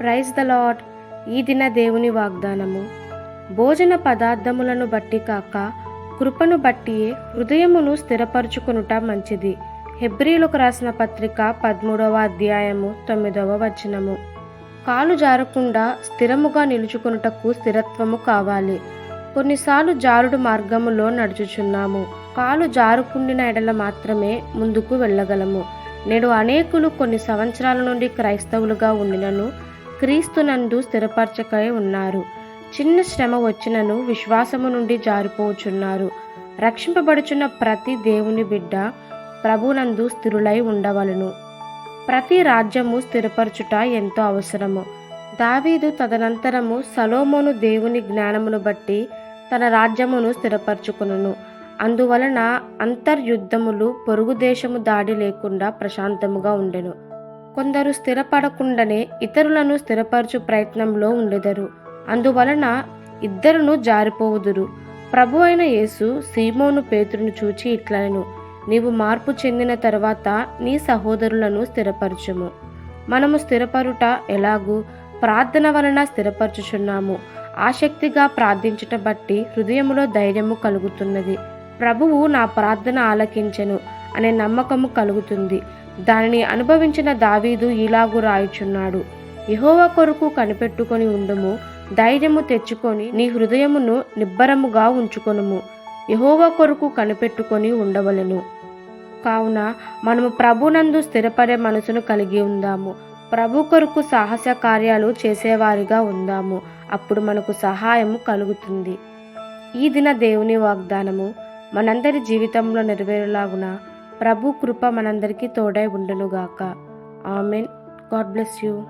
Praise the lord ఈ దిన దేవుని వాగ్దానము. భోజన పదార్థములను బట్టి కాక కృపను బట్టి హృదయమును స్థిరపరుచుకునుట మంచిది. హెబ్రిలకు రాసిన పత్రిక పదమూడవ అధ్యాయము తొమ్మిదవ వచనము. కాలు జారకుండా స్థిరముగా నిలుచుకొనుటకు స్థిరత్వము కావాలి. కొన్నిసార్లు జారుడు మార్గములో నడుచుచున్నాము. కాలు జారుకుండిన ఎడల మాత్రమే ముందుకు వెళ్ళగలము. నేడు అనేకులు కొన్ని సంవత్సరాల నుండి క్రైస్తవులుగా ఉండినను క్రీస్తునందు స్థిరపరచకై ఉన్నారు. చిన్న శ్రమ వచ్చినను విశ్వాసము నుండి జారిపోచున్నారు. రక్షింపబడుచున్న ప్రతి దేవుని బిడ్డ ప్రభునందు స్థిరులై ఉండవలను. ప్రతి రాజ్యము స్థిరపరచుట ఎంతో అవసరము. దావీదు తదనంతరము సలోమోను దేవుని జ్ఞానమును బట్టి తన రాజ్యమును స్థిరపరచుకును అందువలన అంతర్యుద్ధములు పొరుగు దేశము దాడి లేకుండా ప్రశాంతముగా ఉండెను. కొందరు స్థిరపడకుండానే ఇతరులను స్థిరపరచు ప్రయత్నంలో ఉండెదరు. అందువలన ఇద్దరును జారిపోవుదురు. ప్రభు అయిన యేసు సీమోను పేతురును చూచి ఇట్లను నీవు మార్పు చెందిన తర్వాత నీ సహోదరులను స్థిరపరచుము. మనము స్థిరపరుట ఎలాగూ ప్రార్థన వలన స్థిరపరచుచున్నాము. ఆసక్తిగా ప్రార్థించుట బట్టి హృదయములో ధైర్యము కలుగుతున్నది. ప్రభువు నా ప్రార్థన ఆలకించెను అనే నమ్మకము కలుగుతుంది. దానిని అనుభవించిన దావీదు ఇలాగు రాయుచున్నాడు. యహోవ కొరకు కనిపెట్టుకొని ఉండుము ధైర్యము తెచ్చుకొని నీ హృదయమును నిబ్బరముగా ఉంచుకొనుము. యహోవ కొరకు కనిపెట్టుకొని ఉండవలెను. కావున మనము ప్రభునందు స్థిరపడే మనసును కలిగి ఉందాము. ప్రభు కొరకు సాహస కార్యాలు చేసేవారిగా ఉందాము. అప్పుడు మనకు సహాయము కలుగుతుంది. ఈ దిన దేవుని వాగ్దానము మనందరి జీవితంలో నెరవేరులాగున ప్రభు కృప మనందరికీ తోడై ఉండునుగాక. ఆమెన్. God bless you.